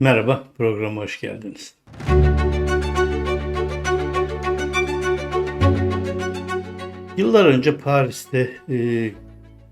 Merhaba, programa hoş geldiniz. Yıllar önce Paris'te e,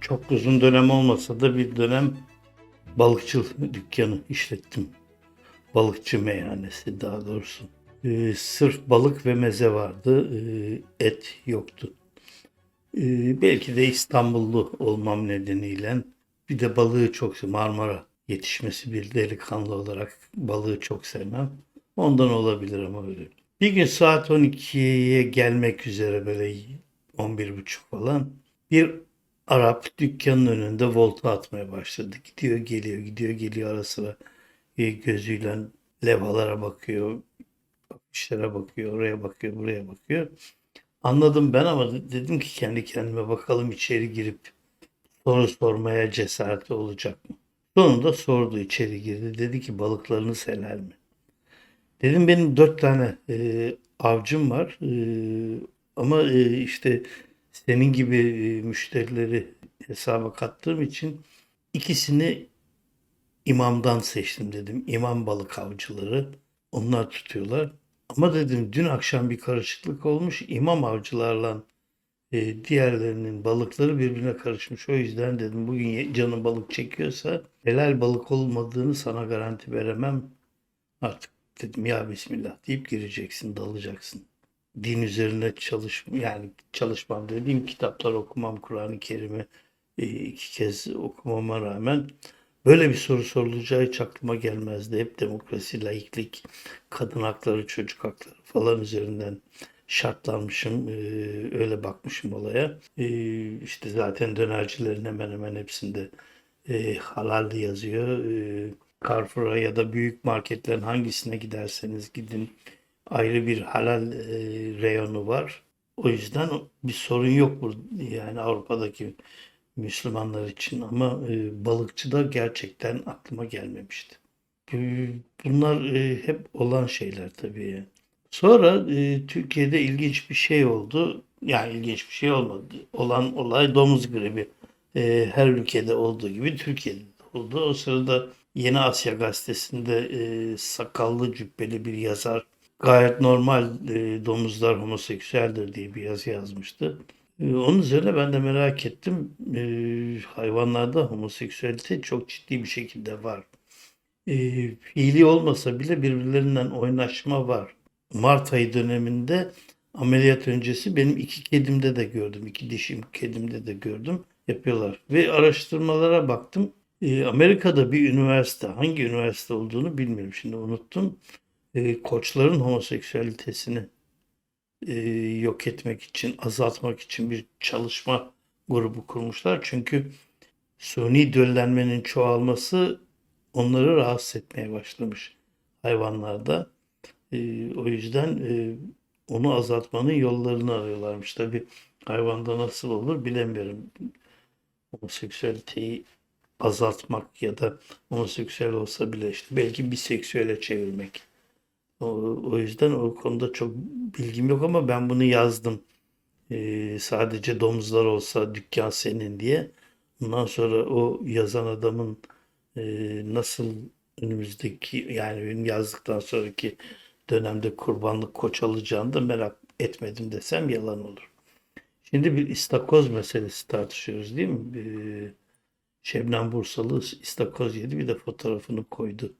çok uzun dönem olmasa da bir dönem balıkçıl dükkanı işlettim. Balıkçı meyhanesi daha doğrusu. E, sırf balık ve meze vardı, e, et yoktu. E, belki de İstanbullu olmam nedeniyle bir de balığı çok Marmara yetişmesi bir delikanlı olarak balığı çok sevmem. Ondan olabilir ama öyle. Bir gün saat 12'ye gelmek üzere böyle 11.30 falan bir Arap dükkanın önünde volta atmaya başladı. Gidiyor geliyor gidiyor geliyor ara sıra e, gözüyle levhalara bakıyor, işlere bakıyor, oraya bakıyor, buraya bakıyor. Anladım ben ama de- dedim ki kendi kendime bakalım içeri girip soru sormaya cesareti olacak mı? Sonunda sordu içeri girdi. Dedi ki balıklarınız helal mi? Dedim benim dört tane e, avcım var. E, ama e, işte senin gibi e, müşterileri hesaba kattığım için ikisini imamdan seçtim dedim. İmam balık avcıları. Onlar tutuyorlar. Ama dedim dün akşam bir karışıklık olmuş. İmam avcılarla e, diğerlerinin balıkları birbirine karışmış. O yüzden dedim bugün canın balık çekiyorsa helal balık olmadığını sana garanti veremem. Artık dedim ya Bismillah deyip gireceksin, dalacaksın. Din üzerine çalış yani çalışmam dediğim kitaplar okumam, Kur'an-ı Kerim'i e, iki kez okumama rağmen böyle bir soru sorulacağı hiç aklıma gelmezdi. Hep demokrasi, laiklik, kadın hakları, çocuk hakları falan üzerinden şartlanmışım. e, öyle bakmışım olaya. E, işte zaten dönercilerin hemen hemen hepsinde e, halal yazıyor. E, Carrefour'a ya da büyük marketlerin hangisine giderseniz gidin ayrı bir halal e, reyonu var. O yüzden bir sorun yok burada yani Avrupa'daki Müslümanlar için ama e, balıkçıda gerçekten aklıma gelmemişti. Bu- Bunlar e, hep olan şeyler tabii. Sonra e, Türkiye'de ilginç bir şey oldu. Yani ilginç bir şey olmadı. Olan olay domuz gribi. E, her ülkede olduğu gibi Türkiye'de de oldu. O sırada Yeni Asya gazetesinde e, sakallı cübbeli bir yazar gayet normal e, domuzlar homoseksüeldir diye bir yazı yazmıştı. E, onun üzerine ben de merak ettim. E, hayvanlarda homoseksüelite çok ciddi bir şekilde var. E, fiili olmasa bile birbirlerinden oynaşma var. Mart ayı döneminde ameliyat öncesi benim iki kedimde de gördüm. iki dişim kedimde de gördüm. Yapıyorlar. Ve araştırmalara baktım. E, Amerika'da bir üniversite, hangi üniversite olduğunu bilmiyorum şimdi unuttum. E, koçların homoseksüelitesini e, yok etmek için, azaltmak için bir çalışma grubu kurmuşlar. Çünkü suni döllenmenin çoğalması onları rahatsız etmeye başlamış hayvanlarda. O yüzden onu azaltmanın yollarını arıyorlarmış. Tabii hayvanda nasıl olur bilemiyorum. Homoseksüeliteyi azaltmak ya da homoseksüel olsa bile işte belki biseksüele çevirmek. O, yüzden o konuda çok bilgim yok ama ben bunu yazdım. Sadece domuzlar olsa dükkan senin diye. Ondan sonra o yazan adamın nasıl önümüzdeki yani benim yazdıktan sonraki dönemde kurbanlık koç alacağını da merak etmedim desem yalan olur. Şimdi bir istakoz meselesi tartışıyoruz değil mi? Ee, Şebnem Bursalı istakoz yedi bir de fotoğrafını koydu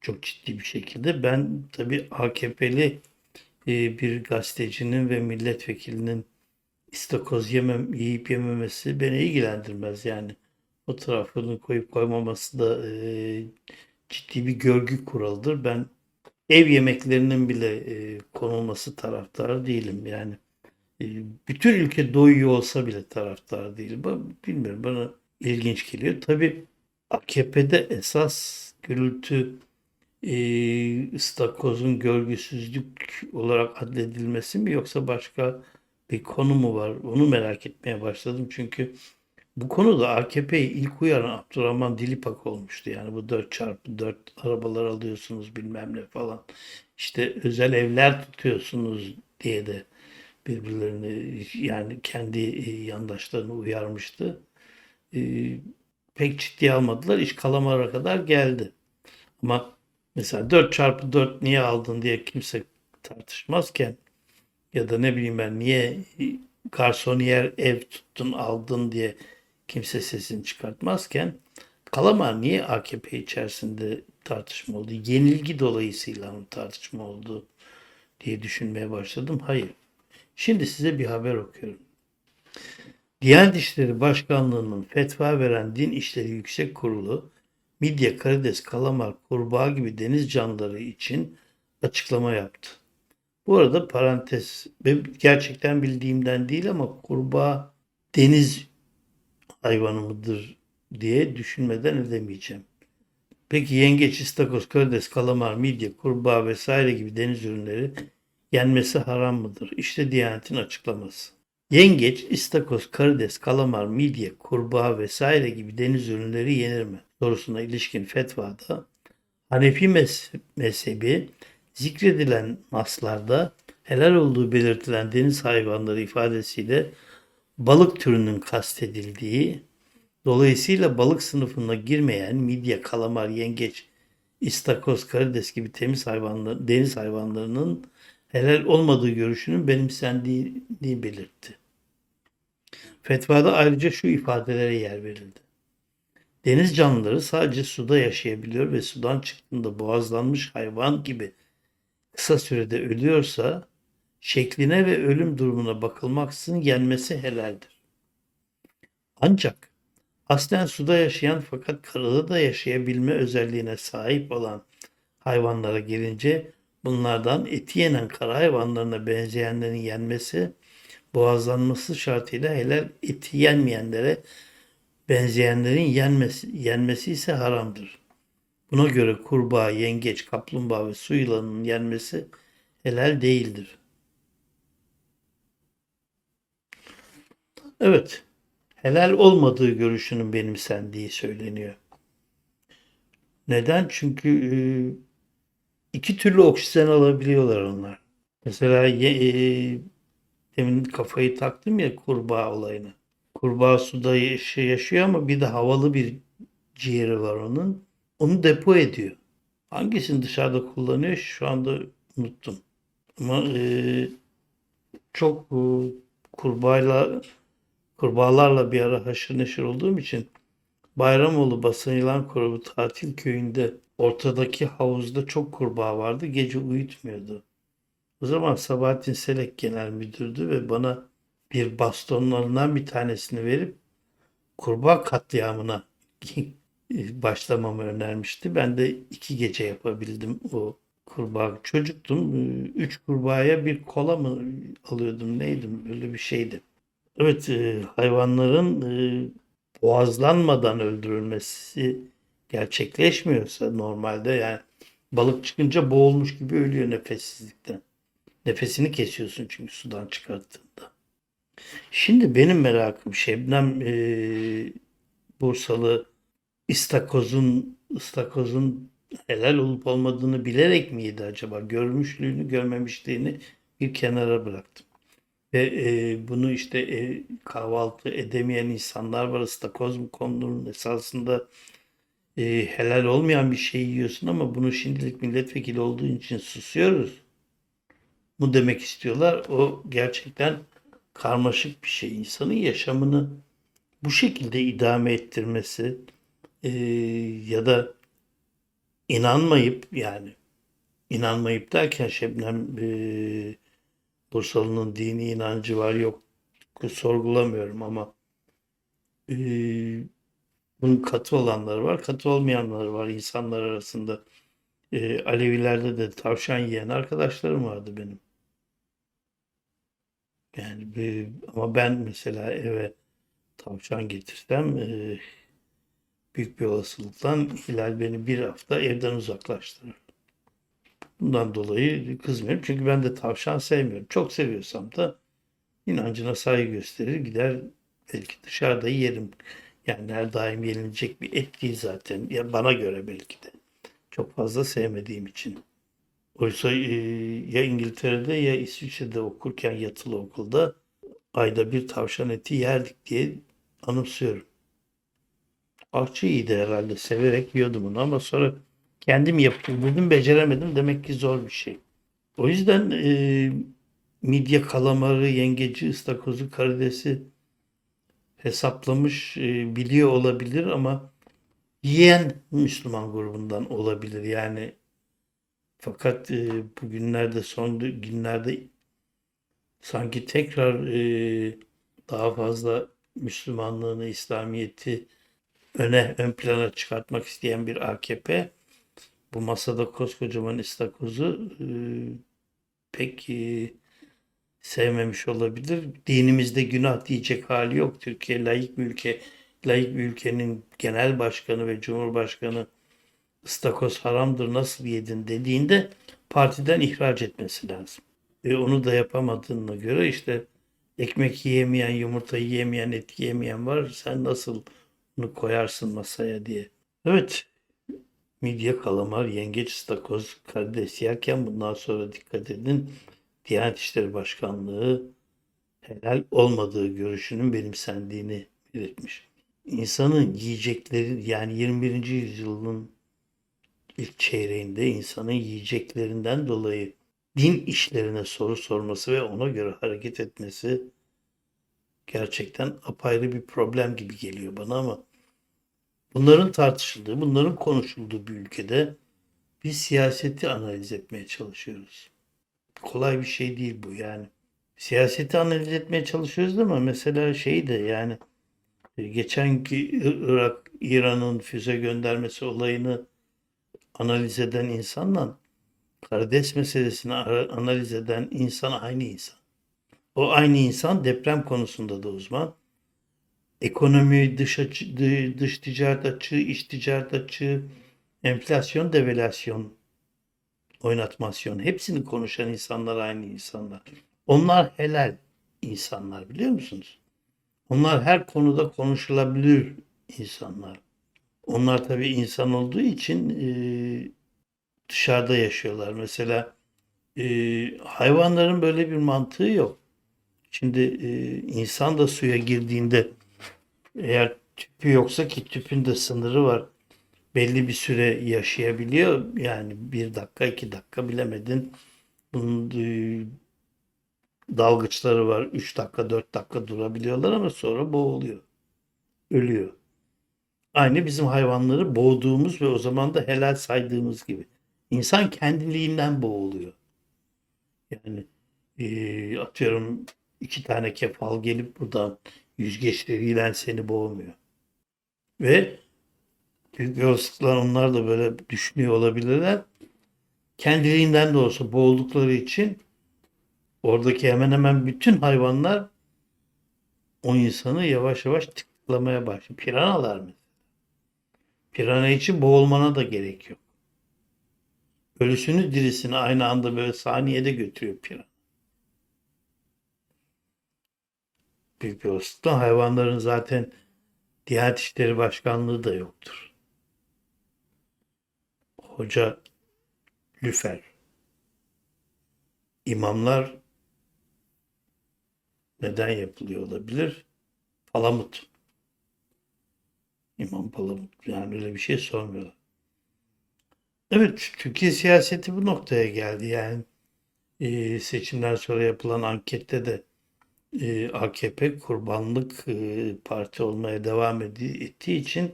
çok ciddi bir şekilde. Ben tabii AKP'li e, bir gazetecinin ve milletvekilinin istakoz yemem, yiyip yememesi beni ilgilendirmez yani. Fotoğrafını koyup koymaması da e, ciddi bir görgü kuralıdır. Ben ev yemeklerinin bile e, konulması taraftarı değilim yani. E, bütün ülke doyuyor olsa bile taraftar değilim. Ben, bilmiyorum bana ilginç geliyor. Tabii AKP'de esas gürültü e, ıstakozun görgüsüzlük olarak adledilmesi mi yoksa başka bir konu mu var? Onu merak etmeye başladım. Çünkü bu konuda AKP'yi ilk uyaran Abdurrahman Dilipak olmuştu. Yani bu 4x4 arabalar alıyorsunuz bilmem ne falan. İşte özel evler tutuyorsunuz diye de birbirlerini yani kendi e, yandaşlarını uyarmıştı. E, pek ciddiye almadılar. İş Kalamar'a kadar geldi. Ama Mesela 4 çarpı 4 niye aldın diye kimse tartışmazken ya da ne bileyim ben niye garsoniyer ev tuttun aldın diye kimse sesini çıkartmazken Kalamar niye AKP içerisinde tartışma oldu? Yenilgi dolayısıyla mı tartışma oldu diye düşünmeye başladım. Hayır. Şimdi size bir haber okuyorum. Diyanet İşleri Başkanlığı'nın fetva veren Din İşleri Yüksek Kurulu, midye, karides, kalamar, kurbağa gibi deniz canlıları için açıklama yaptı. Bu arada parantez, gerçekten bildiğimden değil ama kurbağa deniz hayvanı mıdır diye düşünmeden edemeyeceğim. Peki yengeç, istakoz, karides, kalamar, midye, kurbağa vesaire gibi deniz ürünleri yenmesi haram mıdır? İşte Diyanet'in açıklaması. Yengeç, istakoz, karides, kalamar, midye, kurbağa vesaire gibi deniz ürünleri yenir mi? Sorusuna ilişkin fetvada Hanefi mez- mezhebi zikredilen naslarda helal olduğu belirtilen deniz hayvanları ifadesiyle balık türünün kastedildiği, dolayısıyla balık sınıfına girmeyen midye, kalamar, yengeç, istakoz, karides gibi temiz hayvanlar, deniz hayvanlarının helal olmadığı görüşünün benimsendiğini belirtti. Fetvada ayrıca şu ifadelere yer verildi. Deniz canlıları sadece suda yaşayabiliyor ve sudan çıktığında boğazlanmış hayvan gibi kısa sürede ölüyorsa şekline ve ölüm durumuna bakılmaksızın yenmesi helaldir. Ancak aslen suda yaşayan fakat karada da yaşayabilme özelliğine sahip olan hayvanlara gelince bunlardan eti yenen kara hayvanlarına benzeyenlerin yenmesi boğazlanması şartıyla helal eti yenmeyenlere benzeyenlerin yenmesi, yenmesi ise haramdır. Buna göre kurbağa, yengeç, kaplumbağa ve su yılanının yenmesi helal değildir. Evet, helal olmadığı görüşünün benimsendiği söyleniyor. Neden? Çünkü e, iki türlü oksijen alabiliyorlar onlar. Mesela e, demin kafayı taktım ya kurbağa olayını. Kurbağa suda yaş- yaşıyor ama bir de havalı bir ciğeri var onun. Onu depo ediyor. Hangisini dışarıda kullanıyor şu anda unuttum. Ama e, çok e, kurbağayla kurbağalarla bir ara haşır neşir olduğum için Bayramoğlu Basın Korumu tatil köyünde ortadaki havuzda çok kurbağa vardı. Gece uyutmuyordu. O zaman Sabahattin Selek genel müdürdü ve bana bir bastonlarından bir tanesini verip kurbağa katliamına başlamamı önermişti. Ben de iki gece yapabildim o kurbağa. Çocuktum. Üç kurbağaya bir kola mı alıyordum neydim öyle bir şeydi. Evet e, hayvanların e, boğazlanmadan öldürülmesi gerçekleşmiyorsa normalde yani balık çıkınca boğulmuş gibi ölüyor nefessizlikten. Nefesini kesiyorsun çünkü sudan çıkarttığında. Şimdi benim merakım Şebnem e, Bursalı istakozun ıstakozun helal olup olmadığını bilerek miydi acaba? Görmüşlüğünü görmemişliğini bir kenara bıraktım. Ve e, bunu işte e, kahvaltı edemeyen insanlar var. ıstakoz mu konulur? Esasında e, helal olmayan bir şey yiyorsun ama bunu şimdilik milletvekili olduğu için susuyoruz mu demek istiyorlar. O gerçekten karmaşık bir şey. İnsanın yaşamını bu şekilde idame ettirmesi e, ya da inanmayıp yani inanmayıp derken Şebnem e, Bursalı'nın dini inancı var yok sorgulamıyorum ama e, bunun katı olanları var, katı olmayanları var insanlar arasında. E, Alevilerde de tavşan yiyen arkadaşlarım vardı benim. Yani bir, ama ben mesela eve tavşan getirsem e, büyük bir olasılıkla Hilal beni bir hafta evden uzaklaştırır. Bundan dolayı kızmıyorum. Çünkü ben de tavşan sevmiyorum. Çok seviyorsam da inancına saygı gösterir gider belki dışarıda yerim. Yani her daim yenilecek bir et değil zaten. Ya bana göre belki de. Çok fazla sevmediğim için. Oysa e, ya İngiltere'de ya İsviçre'de okurken yatılı okulda ayda bir tavşan eti yerdik diye anımsıyorum. Ahçı iyiydi herhalde. Severek yiyordum onu ama sonra Kendim yapayım dedim beceremedim. Demek ki zor bir şey. O yüzden e, midye kalamarı, yengeci, ıstakozu, karidesi hesaplamış e, biliyor olabilir ama yiyen Müslüman grubundan olabilir. Yani fakat e, bugünlerde son günlerde sanki tekrar e, daha fazla Müslümanlığını, İslamiyet'i öne, ön plana çıkartmak isteyen bir AKP bu masada koskocaman istakozu e, pek e, sevmemiş olabilir. Dinimizde günah diyecek hali yok. Türkiye layık bir ülke. Layık bir ülkenin genel başkanı ve cumhurbaşkanı ıstakoz haramdır nasıl yedin dediğinde partiden ihraç etmesi lazım. Ve onu da yapamadığına göre işte ekmek yiyemeyen, yumurta yiyemeyen, et yiyemeyen var. Sen nasıl bunu koyarsın masaya diye. Evet, midye, kalamar, yengeç, ıstakoz, karides yerken bundan sonra dikkat edin. Diyanet İşleri Başkanlığı helal olmadığı görüşünün benimsendiğini belirtmiş. İnsanın yiyecekleri yani 21. yüzyılın ilk çeyreğinde insanın yiyeceklerinden dolayı din işlerine soru sorması ve ona göre hareket etmesi gerçekten apayrı bir problem gibi geliyor bana ama bunların tartışıldığı, bunların konuşulduğu bir ülkede biz siyaseti analiz etmeye çalışıyoruz. Kolay bir şey değil bu yani. Siyaseti analiz etmeye çalışıyoruz ama mesela şey de yani e, geçenki Irak İran'ın füze göndermesi olayını analiz eden insanla karides meselesini analiz eden insan aynı insan. O aynı insan deprem konusunda da uzman. Ekonomi, dış açı, dı- dış ticaret açığı, iç ticaret açığı, enflasyon, devalüasyon, oynatmasyon hepsini konuşan insanlar aynı insanlar. Onlar helal insanlar biliyor musunuz? Onlar her konuda konuşulabilir insanlar. Onlar tabii insan olduğu için e, dışarıda yaşıyorlar. Mesela e, hayvanların böyle bir mantığı yok. Şimdi e, insan da suya girdiğinde eğer tüpü yoksa ki tüpün de sınırı var. Belli bir süre yaşayabiliyor. Yani bir dakika iki dakika bilemedin. Bunun e, dalgıçları var. Üç dakika dört dakika durabiliyorlar ama sonra boğuluyor. Ölüyor. Aynı bizim hayvanları boğduğumuz ve o zaman da helal saydığımız gibi. İnsan kendiliğinden boğuluyor. Yani e, atıyorum iki tane kefal gelip buradan yüzgeçleriyle seni boğmuyor. Ve büyük onlar da böyle düşünüyor olabilirler. Kendiliğinden de olsa boğuldukları için oradaki hemen hemen bütün hayvanlar o insanı yavaş yavaş tıklamaya başlıyor. Piranalar mı? Pirana için boğulmana da gerek yok. Ölüsünü dirisini aynı anda böyle saniyede götürüyor pirana. Büyük bir olasılıkla hayvanların zaten Diyanet İşleri Başkanlığı da yoktur. Hoca Lüfer. İmamlar neden yapılıyor olabilir? Palamut. İmam Palamut. Yani öyle bir şey sormuyorlar. Evet, Türkiye siyaseti bu noktaya geldi. Yani e, seçimden sonra yapılan ankette de e, AKP kurbanlık e, parti olmaya devam ettiği için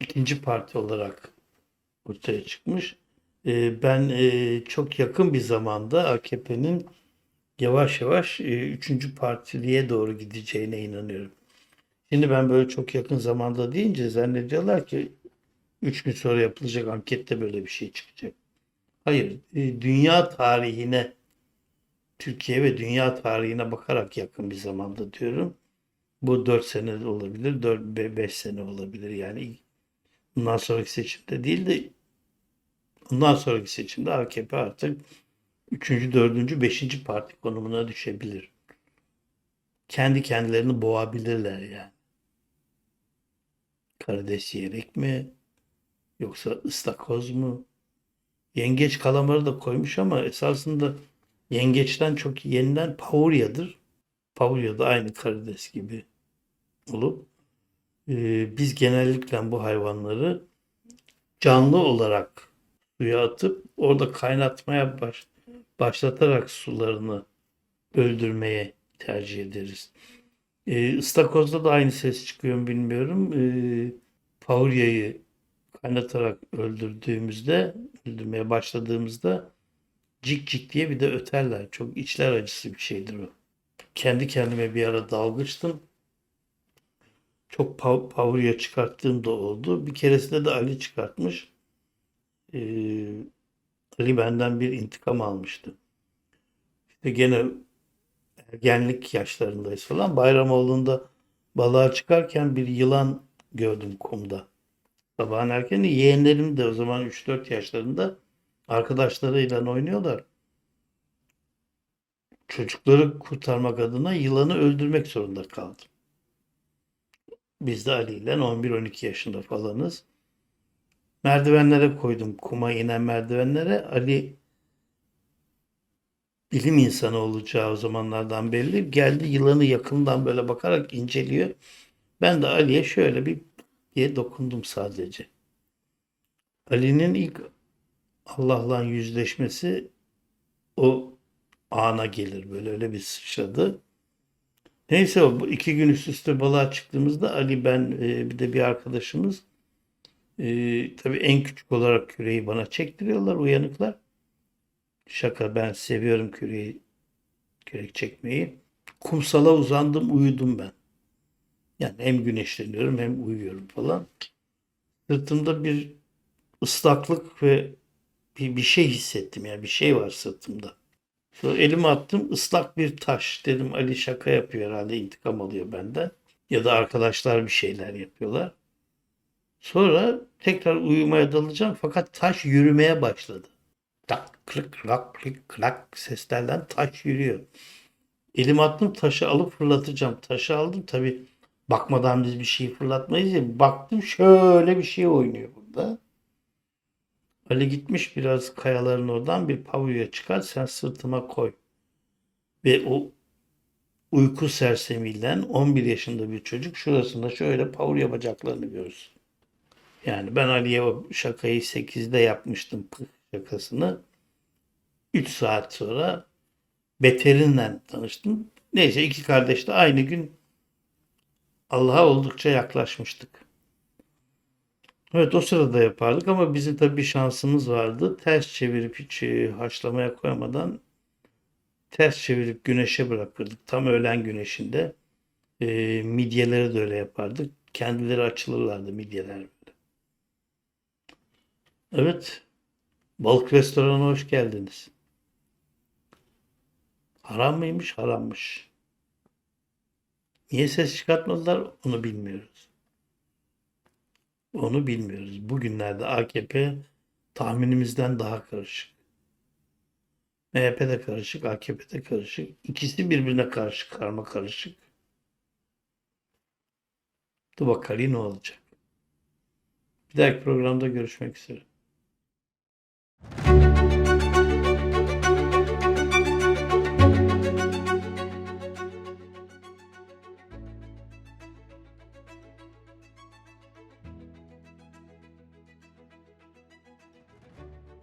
ikinci parti olarak ortaya çıkmış. E, ben e, çok yakın bir zamanda AKP'nin yavaş yavaş e, üçüncü partiliğe doğru gideceğine inanıyorum. Şimdi ben böyle çok yakın zamanda deyince zannediyorlar ki üç gün sonra yapılacak ankette böyle bir şey çıkacak. Hayır, e, dünya tarihine, Türkiye ve dünya tarihine bakarak yakın bir zamanda diyorum. Bu 4 sene olabilir, 4 5 sene olabilir. Yani bundan sonraki seçimde değil de bundan sonraki seçimde AKP artık 3. 4. 5. parti konumuna düşebilir. Kendi kendilerini boğabilirler yani. Karides yiyerek mi? Yoksa ıstakoz mu? Yengeç kalamarı da koymuş ama esasında yengeçten çok yenilen pavurya'dır. Pavurya da aynı karides gibi olup e, biz genellikle bu hayvanları canlı olarak suya atıp orada kaynatmaya baş, başlatarak sularını öldürmeye tercih ederiz. Ee, ıstakozda da aynı ses çıkıyor bilmiyorum. Ee, Paurya'yı kaynatarak öldürdüğümüzde, öldürmeye başladığımızda cik cik diye bir de öterler. Çok içler acısı bir şeydir o. Kendi kendime bir ara dalgıçtım. Çok pav- Pavrya çıkarttığım da oldu. Bir keresinde de Ali çıkartmış. Ee, Ali benden bir intikam almıştı. İşte gene ergenlik yaşlarındayız falan. Bayramoğlu'nda balığa çıkarken bir yılan gördüm kumda. Sabahın erkeni yeğenlerim de o zaman 3-4 yaşlarında arkadaşlarıyla oynuyorlar. Çocukları kurtarmak adına yılanı öldürmek zorunda kaldım. Biz de Ali ile 11-12 yaşında falanız. Merdivenlere koydum kuma inen merdivenlere. Ali bilim insanı olacağı o zamanlardan belli. Geldi yılanı yakından böyle bakarak inceliyor. Ben de Ali'ye şöyle bir diye dokundum sadece. Ali'nin ilk Allah'la yüzleşmesi o ana gelir böyle öyle bir sıçradı. Neyse bu iki gün üst üste balığa çıktığımızda Ali ben e, bir de bir arkadaşımız e, tabii en küçük olarak küreği bana çektiriyorlar uyanıklar. Şaka ben seviyorum küreği kürek çekmeyi. Kumsala uzandım uyudum ben. Yani hem güneşleniyorum hem uyuyorum falan. Sırtımda bir ıslaklık ve bir, bir şey hissettim yani bir şey var sırtımda. Sonra elimi attım ıslak bir taş. Dedim Ali şaka yapıyor herhalde intikam alıyor benden. Ya da arkadaşlar bir şeyler yapıyorlar. Sonra tekrar uyumaya dalacağım fakat taş yürümeye başladı. Tak klık klak klık klak seslerden taş yürüyor. Elimi attım taşı alıp fırlatacağım. Taşı aldım tabi bakmadan biz bir şey fırlatmayız ya. Baktım şöyle bir şey oynuyor burada. Ali gitmiş biraz kayaların oradan bir pavyaya çıkar sen sırtıma koy. Ve o uyku sersemiyle 11 yaşında bir çocuk şurasında şöyle pavurya bacaklarını görsün. Yani ben Ali'ye şakayı 8'de yapmıştım şakasını. 3 saat sonra beterinden tanıştım. Neyse iki kardeş de aynı gün Allah'a oldukça yaklaşmıştık. Evet o sırada yapardık ama bizim tabii bir şansımız vardı. Ters çevirip hiç e, haşlamaya koymadan ters çevirip güneşe bırakırdık. Tam öğlen güneşinde. E, midyeleri de öyle yapardık. Kendileri açılırlardı midyeler. Evet. Balık restoranına hoş geldiniz. Haram mıymış? Harammış. Niye ses çıkartmadılar? Onu bilmiyoruz. Onu bilmiyoruz. Bugünlerde AKP tahminimizden daha karışık. MHP de karışık, AKP de karışık. İkisi birbirine karşı karma karışık. Dur bakalım ne olacak. Bir dahaki programda görüşmek üzere.